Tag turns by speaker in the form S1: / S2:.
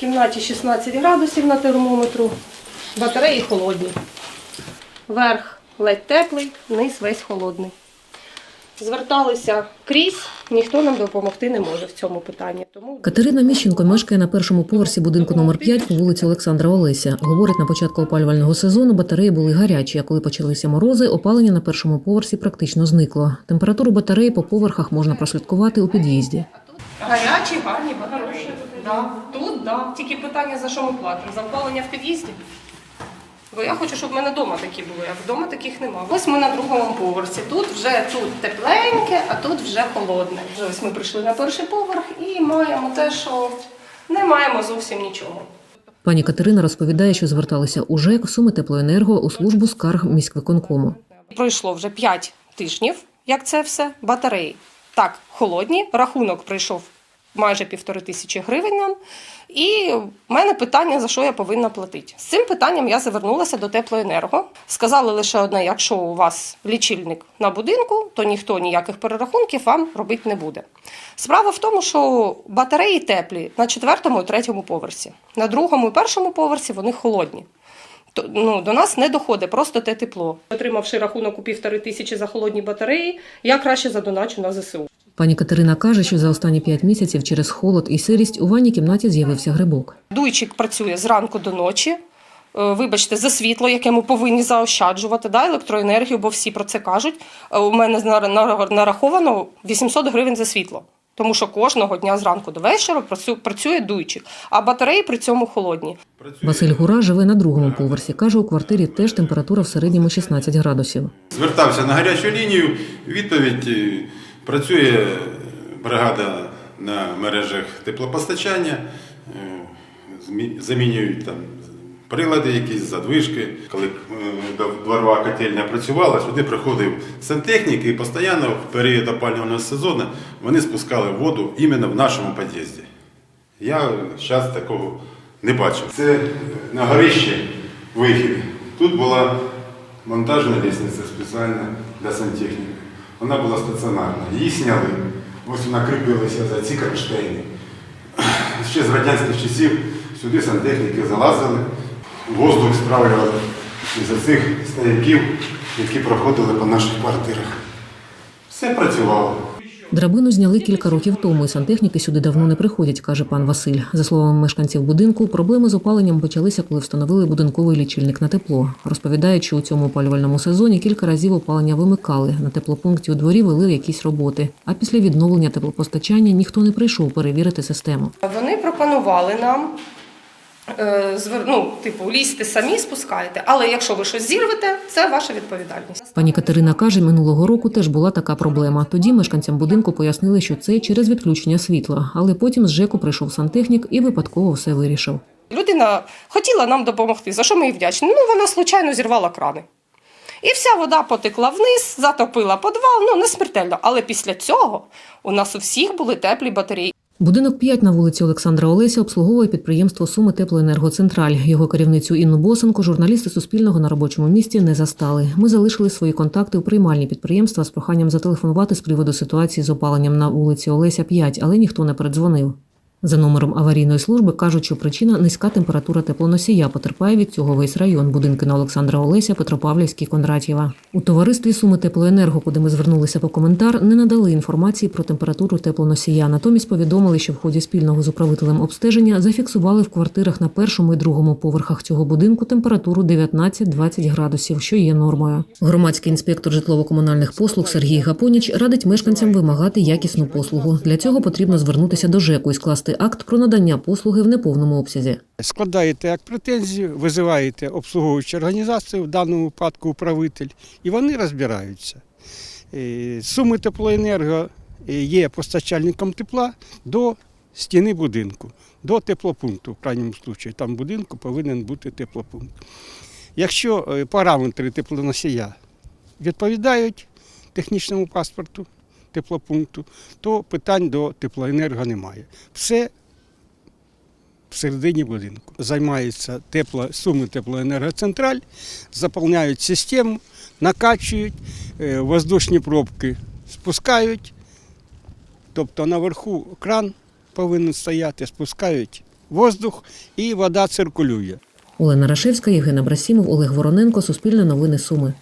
S1: Кімнаті 16 градусів на термометру. Батареї холодні. Верх ледь теплий, низ весь холодний. Зверталися крізь, ніхто нам допомогти не може в цьому питанні. Тому
S2: Катерина Міщенко мешкає на першому поверсі будинку номер 5 по вулиці Олександра Олеся. Говорить, на початку опалювального сезону батареї були гарячі, а коли почалися морози, опалення на першому поверсі практично зникло. Температуру батареї по поверхах можна прослідкувати у під'їзді.
S1: Гарячі, гарні, хороші. Да. Тут, да. Тільки питання, за що ми платимо? За опалення в під'їзді? Бо я хочу, щоб в мене вдома такі були, а вдома таких нема. Ось ми на другому поверсі. Тут вже тут тепленьке, а тут вже холодне. Вже ось ми прийшли на перший поверх і маємо те, що не маємо зовсім нічого.
S2: Пані Катерина розповідає, що зверталися у ЖЕК Суми Теплоенерго у службу скарг міськвиконкому.
S1: Пройшло вже 5 тижнів, як це все. Батареї так холодні. Рахунок прийшов майже півтори тисячі гривень нам. І в мене питання, за що я повинна платити. З цим питанням я завернулася до теплоенерго. Сказали лише одне: якщо у вас лічильник на будинку, то ніхто ніяких перерахунків вам робити не буде. Справа в тому, що батареї теплі на четвертому і третьому поверсі. На другому і першому поверсі вони холодні. Ну, до нас не доходить просто те тепло. Отримавши рахунок у півтори тисячі за холодні батареї, я краще задоначу на ЗСУ.
S2: Пані Катерина каже, що за останні п'ять місяців через холод і сирість у ванній кімнаті з'явився грибок.
S1: Дуйчик працює зранку до ночі. Е, Вибачте, за світло, яке ми повинні заощаджувати, да, електроенергію, бо всі про це кажуть. Е, У мене нар- нар- нараховано 800 гривень за світло. Тому що кожного дня зранку до вечора працю- працює дуйчик, а батареї при цьому холодні.
S2: Василь Гура живе на другому поверсі. Каже, у квартирі теж температура в середньому 16 градусів.
S3: Звертався на гарячу лінію. Відповідь е, працює бригада на мережах теплопостачання, е, замінюють там прилади, якісь задвижки. Коли е, дворова котельня працювала, сюди приходив сантехнік і постійно в період опалювального сезону вони спускали воду іменно в нашому під'їзді. Я зараз такого не бачив. Це на горищі вихід. Тут була монтажна лісниця спеціальна для сантехніки. Вона була стаціонарна. Її сняли. Ось вона кріпилася за ці кронштейни. Ще з радянських часів сюди сантехніки залазили, воздух стравлювали із цих стояків, які проходили по наших квартирах. Все працювало.
S2: Драбину зняли кілька років тому, і сантехніки сюди давно не приходять, каже пан Василь. За словами мешканців будинку, проблеми з опаленням почалися, коли встановили будинковий лічильник на тепло. Розповідають, що у цьому опалювальному сезоні кілька разів опалення вимикали. На теплопункті у дворі вели якісь роботи. А після відновлення теплопостачання ніхто не прийшов перевірити систему.
S1: Вони пропонували нам. Е, Ну, типу, лізьте самі, спускайте, але якщо ви щось зірвете, це ваша відповідальність.
S2: Пані Катерина каже, минулого року теж була така проблема. Тоді мешканцям будинку пояснили, що це через відключення світла, але потім з ЖЕКу прийшов сантехнік і випадково все вирішив.
S1: Людина хотіла нам допомогти, за що ми їй вдячні. Ну, вона случайно зірвала крани. І вся вода потекла вниз, затопила підвал, ну не смертельно. Але після цього у нас у всіх були теплі батареї.
S2: Будинок 5 на вулиці Олександра Олеся обслуговує підприємство Суми Теплоенергоцентраль. Його керівницю Інну Босенко журналісти Суспільного на робочому місці не застали. Ми залишили свої контакти у приймальні підприємства з проханням зателефонувати з приводу ситуації з опаленням на вулиці Олеся 5, але ніхто не передзвонив. За номером аварійної служби кажуть, що причина низька температура теплоносія. Потерпає від цього весь район. Будинки на Олександра Олеся, Петропавлівський, Кондратєва. У товаристві Суми Теплоенерго, куди ми звернулися по коментар, не надали інформації про температуру теплоносія. Натомість повідомили, що в ході спільного з управителем обстеження зафіксували в квартирах на першому і другому поверхах цього будинку температуру 19-20 градусів, що є нормою. Громадський інспектор житлово-комунальних послуг Сергій Гапоніч радить мешканцям вимагати якісну послугу. Для цього потрібно звернутися до ЖЕКу і скласти акт про надання послуги в неповному обсязі.
S4: Складаєте як претензію, визиваєте обслуговуючу організацію, в даному випадку управитель, і вони розбираються. Е, Суми теплоенерго е, є постачальником тепла до стіни будинку, до теплопункту, в крайньому випадку. Там будинку повинен бути теплопункт. Якщо е, параметри теплоносія відповідають технічному паспорту теплопункту, то питань до теплоенерго немає. Все всередині будинку. Займається тепло, суми теплоенергоцентраль, заповняють систему, накачують, е, воздушні пробки спускають. Тобто наверху кран повинен стояти, спускають воздух і вода циркулює.
S2: Олена Рашевська, Євгена Брасімов, Олег Вороненко, Суспільне новини Суми.